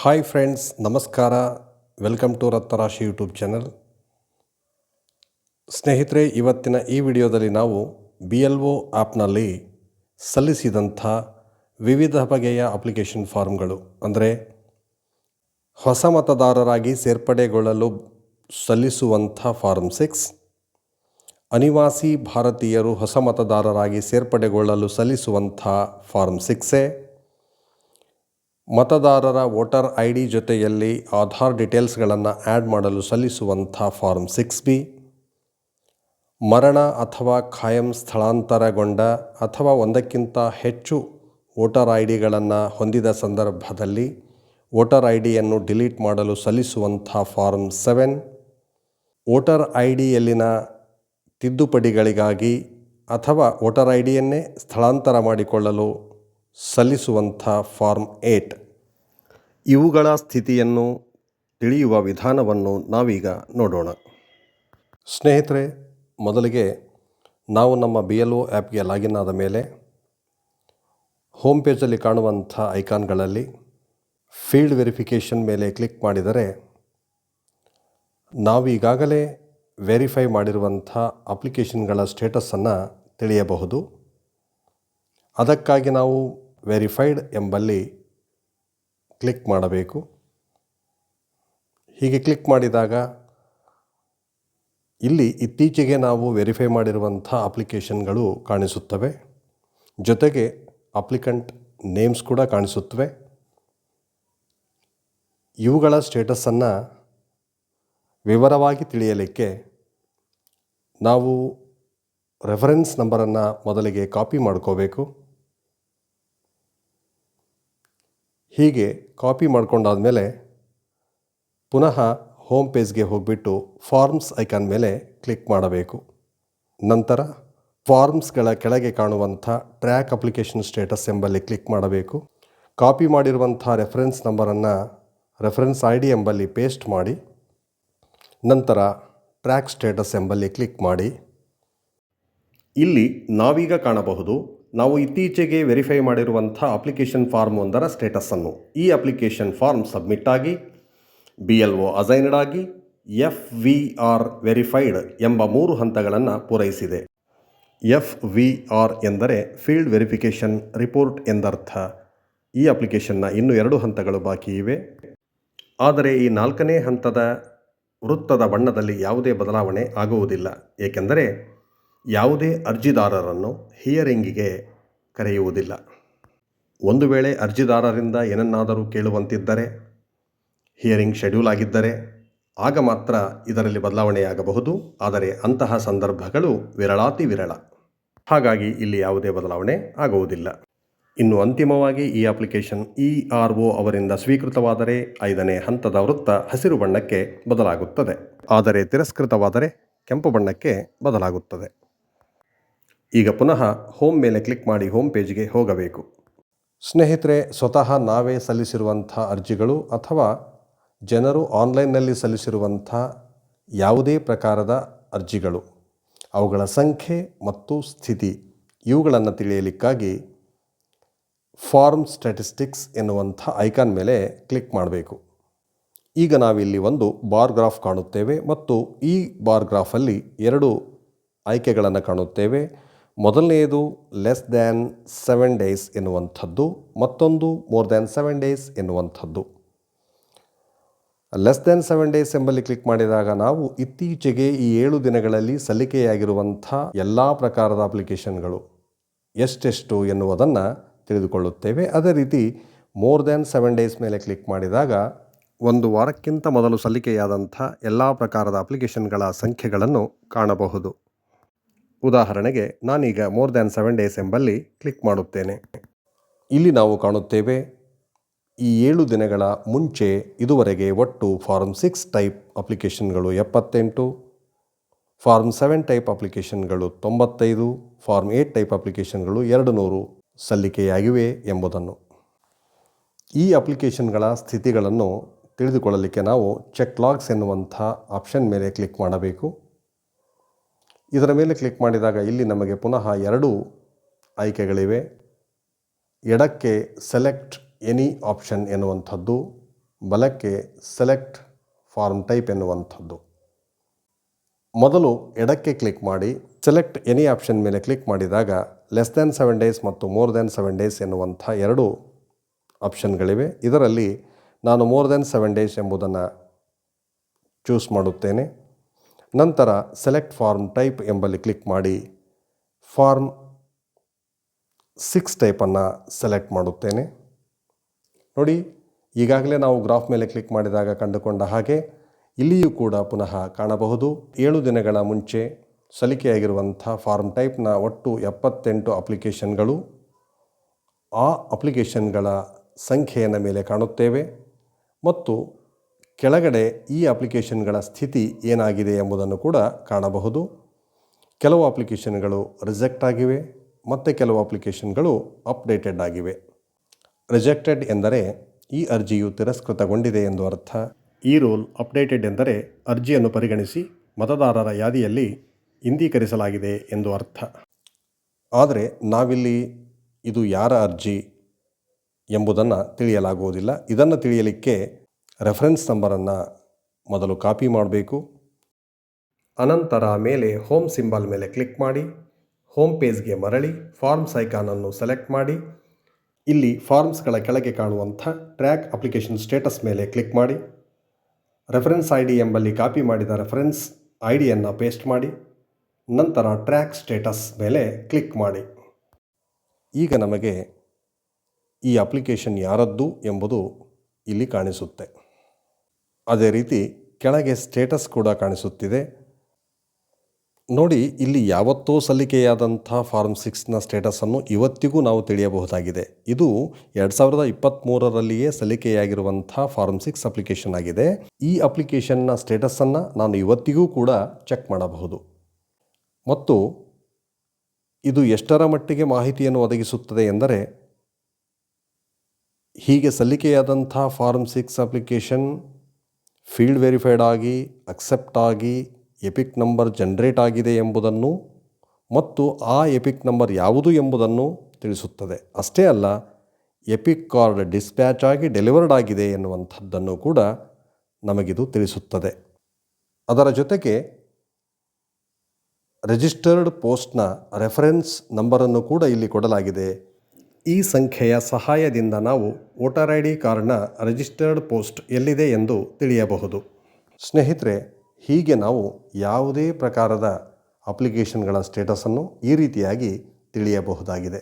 Hi friends ನಮಸ್ಕಾರ. Welcome to Ratnarashi YouTube channel ಸ್ನೇಹಿತರೆ, ಇವತ್ತಿನ ಈ ವಿಡಿಯೋದಲ್ಲಿ ನಾವು ಬಿ ಎಲ್ ಒ ಆ್ಯಪ್ನಲ್ಲಿ ಸಲ್ಲಿಸಿದಂಥ ವಿವಿಧ ಬಗೆಯ ಅಪ್ಲಿಕೇಶನ್ ಫಾರ್ಮ್ಗಳು ಅಂದರೆ ಹೊಸ ಮತದಾರರಾಗಿ ಸೇರ್ಪಡೆಗೊಳ್ಳಲು ಸಲ್ಲಿಸುವಂಥ ಫಾರ್ಮ್ ಸಿಕ್ಸ್ ಅನಿವಾಸಿ ಭಾರತೀಯರು ಹೊಸ ಮತದಾರರಾಗಿ ಸೇರ್ಪಡೆಗೊಳ್ಳಲು ಸಲ್ಲಿಸುವಂಥ ಫಾರ್ಮ್ ಸಿಕ್ಸ್ ಮತದಾರರ ವೋಟರ್ ಐ ಡಿ ಜೊತೆಯಲ್ಲಿ ಆಧಾರ್ ಡೀಟೇಲ್ಸ್ಗಳನ್ನು ಆ್ಯಡ್ ಮಾಡಲು ಸಲ್ಲಿಸುವಂಥ ಫಾರ್ಮ್ ಸಿಕ್ಸ್ ಬಿ. ಮರಣ ಅಥವಾ ಖಾಯಂ ಸ್ಥಳಾಂತರಗೊಂಡ ಅಥವಾ ಒಂದಕ್ಕಿಂತ ಹೆಚ್ಚು ವೋಟರ್ ಐ ಡಿಗಳನ್ನು ಹೊಂದಿದ ಸಂದರ್ಭದಲ್ಲಿ ವೋಟರ್ ಐ ಡಿಯನ್ನು ಡಿಲೀಟ್ ಮಾಡಲು ಸಲ್ಲಿಸುವಂಥ ಫಾರ್ಮ್ ಸೆವೆನ್. ವೋಟರ್ ಐ ಡಿಯಲ್ಲಿನ ತಿದ್ದುಪಡಿಗಳಿಗಾಗಿ ಅಥವಾ ವೋಟರ್ ಐ ಡಿಯನ್ನೇ ಸ್ಥಳಾಂತರ ಮಾಡಿಕೊಳ್ಳಲು ಸಲ್ಲಿಸುವಂಥ ಫಾರ್ಮ್ ಏಟ್. ಇವುಗಳ ಸ್ಥಿತಿಯನ್ನು ತಿಳಿಯುವ ವಿಧಾನವನ್ನು ನಾವೀಗ ನೋಡೋಣ. ಸ್ನೇಹಿತರೆ, ಮೊದಲಿಗೆ ನಾವು ನಮ್ಮ ಬಿ ಎಲ್ ಒ ಆ್ಯಪ್ಗೆ ಲಾಗಿನ್ ಆದ ಮೇಲೆ ಹೋಮ್ ಪೇಜಲ್ಲಿ ಕಾಣುವಂಥ ಐಕಾನ್ಗಳಲ್ಲಿ ಫೀಲ್ಡ್ ವೆರಿಫಿಕೇಷನ್ ಮೇಲೆ ಕ್ಲಿಕ್ ಮಾಡಿದರೆ ನಾವೀಗಾಗಲೇ ವೆರಿಫೈ ಮಾಡಿರುವಂಥ ಅಪ್ಲಿಕೇಶನ್ಗಳ ಸ್ಟೇಟಸ್ಸನ್ನು ತಿಳಿಯಬಹುದು. ಅದಕ್ಕಾಗಿ ನಾವು ವೆರಿಫೈಡ್ ಎಂಬಲ್ಲಿ ಕ್ಲಿಕ್ ಮಾಡಬೇಕು. ಹೀಗೆ ಕ್ಲಿಕ್ ಮಾಡಿದಾಗ ಇಲ್ಲಿ ಇತ್ತೀಚೆಗೆ ನಾವು ವೆರಿಫೈ ಮಾಡಿರುವಂಥ ಅಪ್ಲಿಕೇಶನ್ಗಳು ಕಾಣಿಸುತ್ತವೆ. ಜೊತೆಗೆ ಅಪ್ಲಿಕಂಟ್ ನೇಮ್ಸ್ ಕೂಡ ಕಾಣಿಸುತ್ತವೆ. ಇವುಗಳ ಸ್ಟೇಟಸನ್ನು ವಿವರವಾಗಿ ತಿಳಿಯಲಿಕ್ಕೆ ನಾವು ರೆಫರೆನ್ಸ್ ನಂಬರನ್ನು ಮೊದಲಿಗೆ ಕಾಪಿ ಮಾಡ್ಕೋಬೇಕು. ಹೀಗೆ ಕಾಪಿ ಮಾಡ್ಕೊಂಡಾದಮೇಲೆ ಪುನಃ ಹೋಮ್ ಪೇಜ್ಗೆ ಹೋಗಿಬಿಟ್ಟು ಫಾರ್ಮ್ಸ್ ಐಕಾನ್ ಮೇಲೆ ಕ್ಲಿಕ್ ಮಾಡಬೇಕು. ನಂತರ ಫಾರ್ಮ್ಸ್ಗಳ ಕೆಳಗೆ ಕಾಣುವಂಥ ಟ್ರ್ಯಾಕ್ ಅಪ್ಲಿಕೇಶನ್ ಸ್ಟೇಟಸ್ ಎಂಬಲ್ಲಿ ಕ್ಲಿಕ್ ಮಾಡಬೇಕು. ಕಾಪಿ ಮಾಡಿರುವಂಥ ರೆಫರೆನ್ಸ್ ನಂಬರನ್ನು ರೆಫರೆನ್ಸ್ ಐ ಡಿ ಎಂಬಲ್ಲಿ ಪೇಸ್ಟ್ ಮಾಡಿ, ನಂತರ ಟ್ರ್ಯಾಕ್ ಸ್ಟೇಟಸ್ ಎಂಬಲ್ಲಿ ಕ್ಲಿಕ್ ಮಾಡಿ. ಇಲ್ಲಿ ನಾವೀಗ ಕಾಣಬಹುದು ನಾವು ಇತ್ತೀಚೆಗೆ ವೆರಿಫೈ ಮಾಡಿರುವಂಥ ಅಪ್ಲಿಕೇಶನ್ ಫಾರ್ಮ್ ಒಂದರ ಸ್ಟೇಟಸನ್ನು ಈ ಅಪ್ಲಿಕೇಶನ್ ಫಾರ್ಮ್ ಸಬ್ಮಿಟ್ ಆಗಿ ಬಿ ಎಲ್ ಒ ಅಸೈನ್ಡ್ ಆಗಿ ಎಫ್ ವಿ ಆರ್ ವೆರಿಫೈಡ್ ಎಂಬ ಮೂರು ಹಂತಗಳನ್ನು ಪೂರೈಸಿದೆ. ಎಫ್ ವಿ ಆರ್ ಎಂದರೆ ಫೀಲ್ಡ್ ವೆರಿಫಿಕೇಷನ್ ರಿಪೋರ್ಟ್ ಎಂದರ್ಥ. ಈ ಅಪ್ಲಿಕೇಶನ್ನ ಇನ್ನೂ ಎರಡು ಹಂತಗಳು ಬಾಕಿ ಇವೆ. ಆದರೆ ಈ ನಾಲ್ಕನೇ ಹಂತದ ವೃತ್ತದ ಬಣ್ಣದಲ್ಲಿ ಯಾವುದೇ ಬದಲಾವಣೆ ಆಗುವುದಿಲ್ಲ. ಏಕೆಂದರೆ ಯಾವುದೇ ಅರ್ಜಿದಾರರನ್ನು ಹಿಯರಿಂಗಿಗೆ ಕರೆಯುವುದಿಲ್ಲ. ಒಂದು ವೇಳೆ ಅರ್ಜಿದಾರರಿಂದ ಏನನ್ನಾದರೂ ಕೇಳುವಂತಿದ್ದರೆ, ಹಿಯರಿಂಗ್ ಶೆಡ್ಯೂಲ್ ಆಗಿದ್ದರೆ, ಆಗ ಮಾತ್ರ ಇದರಲ್ಲಿ ಬದಲಾವಣೆಯಾಗಬಹುದು. ಆದರೆ ಅಂತಹ ಸಂದರ್ಭಗಳು ವಿರಳಾತಿ ವಿರಳ. ಹಾಗಾಗಿ ಇಲ್ಲಿ ಯಾವುದೇ ಬದಲಾವಣೆ ಆಗುವುದಿಲ್ಲ. ಇನ್ನು ಅಂತಿಮವಾಗಿ ಈ ಅಪ್ಲಿಕೇಶನ್ ಇ ಆರ್ ಒ ಅವರಿಂದ ಸ್ವೀಕೃತವಾದರೆ ಐದನೇ ಹಂತದ ವೃತ್ತ ಹಸಿರು ಬಣ್ಣಕ್ಕೆ ಬದಲಾಗುತ್ತದೆ. ಆದರೆ ತಿರಸ್ಕೃತವಾದರೆ ಕೆಂಪು ಬಣ್ಣಕ್ಕೆ ಬದಲಾಗುತ್ತದೆ. ಈಗ ಪುನಃ ಹೋಮ್ ಮೇಲೆ ಕ್ಲಿಕ್ ಮಾಡಿ ಹೋಮ್ ಪೇಜ್ಗೆ ಹೋಗಬೇಕು. ಸ್ನೇಹಿತರೆ, ಸ್ವತಃ ನಾವೇ ಸಲ್ಲಿಸಿರುವಂಥ ಅರ್ಜಿಗಳು ಅಥವಾ ಜನರು ಆನ್ಲೈನ್ನಲ್ಲಿ ಸಲ್ಲಿಸಿರುವಂಥ ಯಾವುದೇ ಪ್ರಕಾರದ ಅರ್ಜಿಗಳು, ಅವುಗಳ ಸಂಖ್ಯೆ ಮತ್ತು ಸ್ಥಿತಿ ಇವುಗಳನ್ನು ತಿಳಿಯಲಿಕ್ಕಾಗಿ ಫಾರ್ಮ್ ಸ್ಟ್ಯಾಟಿಸ್ಟಿಕ್ಸ್ ಎನ್ನುವಂಥ ಐಕಾನ್ ಮೇಲೆ ಕ್ಲಿಕ್ ಮಾಡಬೇಕು. ಈಗ ನಾವಿಲ್ಲಿ ಒಂದು ಬಾರ್ ಗ್ರಾಫ್ ಕಾಣುತ್ತೇವೆ ಮತ್ತು ಈ ಬಾರ್ ಗ್ರಾಫಲ್ಲಿ ಎರಡು ಆಯ್ಕೆಗಳನ್ನು ಕಾಣುತ್ತೇವೆ. ಮೊದಲನೆಯದು ಲೆಸ್ ದ್ಯಾನ್ ಸೆವೆನ್ ಡೇಸ್ ಎನ್ನುವಂಥದ್ದು, ಮತ್ತೊಂದು ಮೋರ್ ದ್ಯಾನ್ ಸೆವೆನ್ ಡೇಸ್ ಎನ್ನುವಂಥದ್ದು. ಲೆಸ್ ದ್ಯಾನ್ ಸೆವೆನ್ ಡೇಸ್ ಎಂಬಲ್ಲಿ ಕ್ಲಿಕ್ ಮಾಡಿದಾಗ ನಾವು ಇತ್ತೀಚೆಗೆ ಈ ಏಳು ದಿನಗಳಲ್ಲಿ ಸಲ್ಲಿಕೆಯಾಗಿರುವಂಥ ಎಲ್ಲ ಪ್ರಕಾರದ ಅಪ್ಲಿಕೇಶನ್ಗಳು ಎಷ್ಟೆಷ್ಟು ಎನ್ನುವುದನ್ನು ತಿಳಿದುಕೊಳ್ಳುತ್ತೇವೆ. ಅದೇ ರೀತಿ ಮೋರ್ ದ್ಯಾನ್ ಸೆವೆನ್ ಡೇಸ್ ಮೇಲೆ ಕ್ಲಿಕ್ ಮಾಡಿದಾಗ ಒಂದು ವಾರಕ್ಕಿಂತ ಮೊದಲು ಸಲ್ಲಿಕೆಯಾದಂಥ ಎಲ್ಲ ಪ್ರಕಾರದ ಅಪ್ಲಿಕೇಶನ್ಗಳ ಸಂಖ್ಯೆಗಳನ್ನು ಕಾಣಬಹುದು. ಉದಾಹರಣೆಗೆ ನಾನೀಗ ಮೋರ್ ದ್ಯಾನ್ ಸೆವೆನ್ ಡೇಸ್ ಎಂಬಲ್ಲಿ ಕ್ಲಿಕ್ ಮಾಡುತ್ತೇನೆ. ಇಲ್ಲಿ ನಾವು ಕಾಣುತ್ತೇವೆ, ಈ ಏಳು ದಿನಗಳ ಮುಂಚೆ ಇದುವರೆಗೆ ಒಟ್ಟು ಫಾರ್ಮ್ ಸಿಕ್ಸ್ ಟೈಪ್ ಅಪ್ಲಿಕೇಶನ್ಗಳು ಎಪ್ಪತ್ತೆಂಟು ಫಾರ್ಮ್ ಸೆವೆನ್ ಟೈಪ್ ಅಪ್ಲಿಕೇಶನ್ಗಳು ತೊಂಬತ್ತೈದು ಫಾರ್ಮ್ ಏಟ್ ಟೈಪ್ ಅಪ್ಲಿಕೇಶನ್ಗಳು ಎರಡು ನೂರು ಸಲ್ಲಿಕೆಯಾಗಿವೆ ಎಂಬುದನ್ನು. ಈ ಅಪ್ಲಿಕೇಶನ್ಗಳ ಸ್ಥಿತಿಗಳನ್ನು ತಿಳಿದುಕೊಳ್ಳಲಿಕ್ಕೆ ನಾವು ಚೆಕ್ ಲಾಗ್ಸ್ ಎನ್ನುವಂಥ ಆಪ್ಷನ್ ಮೇಲೆ ಕ್ಲಿಕ್ ಮಾಡಬೇಕು. ಇದರ ಮೇಲೆ ಕ್ಲಿಕ್ ಮಾಡಿದಾಗ ಇಲ್ಲಿ ನಮಗೆ ಪುನಃ ಎರಡು ಆಯ್ಕೆಗಳಿವೆ. ಎಡಕ್ಕೆ ಸೆಲೆಕ್ಟ್ ಎನಿ ಆಪ್ಷನ್ ಎನ್ನುವಂಥದ್ದು, ಬಲಕ್ಕೆ ಸೆಲೆಕ್ಟ್ ಫಾರ್ಮ್ ಟೈಪ್ ಎನ್ನುವಂಥದ್ದು. ಮೊದಲು ಎಡಕ್ಕೆ ಕ್ಲಿಕ್ ಮಾಡಿ ಸೆಲೆಕ್ಟ್ ಎನಿ ಆಪ್ಷನ್ ಮೇಲೆ ಕ್ಲಿಕ್ ಮಾಡಿದಾಗ ಲೆಸ್ ದ್ಯಾನ್ ಸೆವೆನ್ ಡೇಸ್ ಮತ್ತು ಮೋರ್ ದ್ಯಾನ್ ಸೆವೆನ್ ಡೇಸ್ ಎನ್ನುವಂಥ ಎರಡು ಆಪ್ಷನ್ಗಳಿವೆ ಇದರಲ್ಲಿ ನಾನು ಮೋರ್ ದ್ಯಾನ್ ಸೆವೆನ್ ಡೇಸ್ ಎಂಬುದನ್ನು ಚೂಸ್ ಮಾಡುತ್ತೇನೆ. ನಂತರ ಸೆಲೆಕ್ಟ್ ಫಾರ್ಮ್ ಟೈಪ್ ಎಂಬಲ್ಲಿ ಕ್ಲಿಕ್ ಮಾಡಿ ಫಾರ್ಮ್ ಸಿಕ್ಸ್ ಟೈಪನ್ನು ಸೆಲೆಕ್ಟ್ ಮಾಡುತ್ತೇನೆ. ನೋಡಿ, ಈಗಾಗಲೇ ನಾವು ಗ್ರಾಫ್ ಮೇಲೆ ಕ್ಲಿಕ್ ಮಾಡಿದಾಗ ಕಂಡುಕೊಂಡ ಹಾಗೆ ಇಲ್ಲಿಯೂ ಕೂಡ ಪುನಃ ಕಾಣಬಹುದು. ಏಳು ದಿನಗಳ ಮುಂಚೆ ಸಲಿಕೆಯಾಗಿರುವಂಥ ಫಾರ್ಮ್ ಟೈಪ್ನ ಒಟ್ಟು ಎಪ್ಪತ್ತೆಂಟು ಅಪ್ಲಿಕೇಶನ್ಗಳು ಆ ಅಪ್ಲಿಕೇಶನ್ಗಳ ಸಂಖ್ಯೆಯನ್ನು ಮೇಲೆ ಕಾಣುತ್ತೇವೆ. ಮತ್ತು ಕೆಳಗಡೆ ಈ ಅಪ್ಲಿಕೇಶನ್ಗಳ ಸ್ಥಿತಿ ಏನಾಗಿದೆ ಎಂಬುದನ್ನು ಕೂಡ ಕಾಣಬಹುದು. ಕೆಲವು ಅಪ್ಲಿಕೇಶನ್ಗಳು ರಿಜೆಕ್ಟ್ ಆಗಿವೆ ಮತ್ತು ಕೆಲವು ಅಪ್ಲಿಕೇಶನ್ಗಳು ಅಪ್ಡೇಟೆಡ್ ಆಗಿವೆ. ರಿಜೆಕ್ಟೆಡ್ ಎಂದರೆ ಈ ಅರ್ಜಿಯು ತಿರಸ್ಕೃತಗೊಂಡಿದೆ ಎಂದು ಅರ್ಥ. ಈ ರೂಲ್ ಅಪ್ಡೇಟೆಡ್ ಎಂದರೆ ಅರ್ಜಿಯನ್ನು ಪರಿಗಣಿಸಿ ಮತದಾರರ ಯಾದಿಯಲ್ಲಿ ಇಂದೀಕರಿಸಲಾಗಿದೆ ಎಂದು ಅರ್ಥ. ಆದರೆ ನಾವಿಲ್ಲಿ ಇದು ಯಾರ ಅರ್ಜಿ ಎಂಬುದನ್ನು ತಿಳಿಯಲಾಗುವುದಿಲ್ಲ. ಇದನ್ನು ತಿಳಿಯಲಿಕ್ಕೆ ರೆಫರೆನ್ಸ್ ನಂಬರನ್ನು ಮೊದಲು ಕಾಪಿ ಮಾಡಬೇಕು. ಅನಂತರ ಮೇಲೆ ಹೋಮ್ ಸಿಂಬಲ್ ಮೇಲೆ ಕ್ಲಿಕ್ ಮಾಡಿ. ಹೋಮ್ ಪೇಜ್ಗೆ ಮರಳಿ ಫಾರ್ಮ್ಸ್ ಐಕಾನನ್ನು ಸೆಲೆಕ್ಟ್ ಮಾಡಿ. ಇಲ್ಲಿ ಫಾರ್ಮ್ಸ್ಗಳ ಕೆಳಗೆ ಕಾಣುವಂಥ ಟ್ರ್ಯಾಕ್ ಅಪ್ಲಿಕೇಶನ್ ಸ್ಟೇಟಸ್ ಮೇಲೆ ಕ್ಲಿಕ್ ಮಾಡಿ. ರೆಫರೆನ್ಸ್ ಐ ಡಿ ಎಂಬಲ್ಲಿ ಕಾಪಿ ಮಾಡಿದ ರೆಫರೆನ್ಸ್ ಐ ಡಿಯನ್ನು ಪೇಸ್ಟ್ ಮಾಡಿ. ನಂತರ ಟ್ರ್ಯಾಕ್ ಸ್ಟೇಟಸ್ ಮೇಲೆ ಕ್ಲಿಕ್ ಮಾಡಿ. ಈಗ ನಮಗೆ ಈ ಅಪ್ಲಿಕೇಶನ್ ಯಾರದ್ದು ಎಂಬುದು ಇಲ್ಲಿ ಕಾಣಿಸುತ್ತೆ. ಅದೇ ರೀತಿ ಕೆಳಗೆ ಸ್ಟೇಟಸ್ ಕೂಡ ಕಾಣಿಸುತ್ತಿದೆ. ನೋಡಿ, ಇಲ್ಲಿ ಯಾವತ್ತೋ ಸಲ್ಲಿಕೆಯಾದಂಥ ಫಾರ್ಮ್ ಸಿಕ್ಸ್ನ ಸ್ಟೇಟಸನ್ನು ಇವತ್ತಿಗೂ ನಾವು ತಿಳಿಯಬಹುದಾಗಿದೆ. ಇದು ಎರಡು ಸಾವಿರದ ಇಪ್ಪತ್ತ್ಮೂರರಲ್ಲಿಯೇ ಸಲ್ಲಿಕೆಯಾಗಿರುವಂಥ ಫಾರ್ಮ್ ಸಿಕ್ಸ್ ಅಪ್ಲಿಕೇಶನ್ ಆಗಿದೆ. ಈ ಅಪ್ಲಿಕೇಶನ್ನ ಸ್ಟೇಟಸನ್ನು ನಾನು ಇವತ್ತಿಗೂ ಕೂಡ ಚೆಕ್ ಮಾಡಬಹುದು. ಮತ್ತು ಇದು ಎಷ್ಟರ ಮಟ್ಟಿಗೆ ಮಾಹಿತಿಯನ್ನು ಒದಗಿಸುತ್ತದೆ ಎಂದರೆ, ಹೀಗೆ ಸಲ್ಲಿಕೆಯಾದಂಥ form six application field verified ಆಗಿ, ಅಕ್ಸೆಪ್ಟ್ ಆಗಿ ಎಪಿಕ್ ನಂಬರ್ ಜನ್ರೇಟ್ ಆಗಿದೆ ಎಂಬುದನ್ನು ಮತ್ತು ಆ ಎಪಿಕ್ ನಂಬರ್ ಯಾವುದು ಎಂಬುದನ್ನು ತಿಳಿಸುತ್ತದೆ. ಅಷ್ಟೇ ಅಲ್ಲ, ಎಪಿಕ್ ಕಾರ್ಡ್ ಡಿಸ್ಪ್ಯಾಚ್ ಆಗಿ ಡೆಲಿವರ್ಡ್ ಆಗಿದೆ ಎನ್ನುವಂಥದ್ದನ್ನು ಕೂಡ ನಮಗಿದು ತಿಳಿಸುತ್ತದೆ. ಅದರ ಜೊತೆಗೆ ರಿಜಿಸ್ಟರ್ಡ್ ಪೋಸ್ಟ್ನ ರೆಫರೆನ್ಸ್ ನಂಬರನ್ನು ಕೂಡ ಇಲ್ಲಿ ಕೊಡಲಾಗಿದೆ. ಈ ಸಂಖ್ಯೆಯ ಸಹಾಯದಿಂದ ನಾವು ವೋಟರ್ ಐ ಡಿ ಕಾರ್ಡ್ನ ರಿಜಿಸ್ಟರ್ಡ್ ಪೋಸ್ಟ್ ಎಲ್ಲಿದೆ ಎಂದು ತಿಳಿಯಬಹುದು. ಸ್ನೇಹಿತರೆ, ಹೀಗೆ ನಾವು ಯಾವುದೇ ಪ್ರಕಾರದ ಅಪ್ಲಿಕೇಶನ್ಗಳ ಸ್ಟೇಟಸನ್ನು ಈ ರೀತಿಯಾಗಿ ತಿಳಿಯಬಹುದಾಗಿದೆ.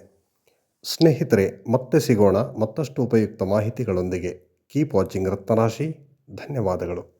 ಸ್ನೇಹಿತರೆ, ಮತ್ತೆ ಸಿಗೋಣ ಮತ್ತಷ್ಟು ಉಪಯುಕ್ತ ಮಾಹಿತಿಗಳೊಂದಿಗೆ. ಕೀಪ್ ವಾಚಿಂಗ್ ರತ್ನರಾಶಿ ಧನ್ಯವಾದಗಳು.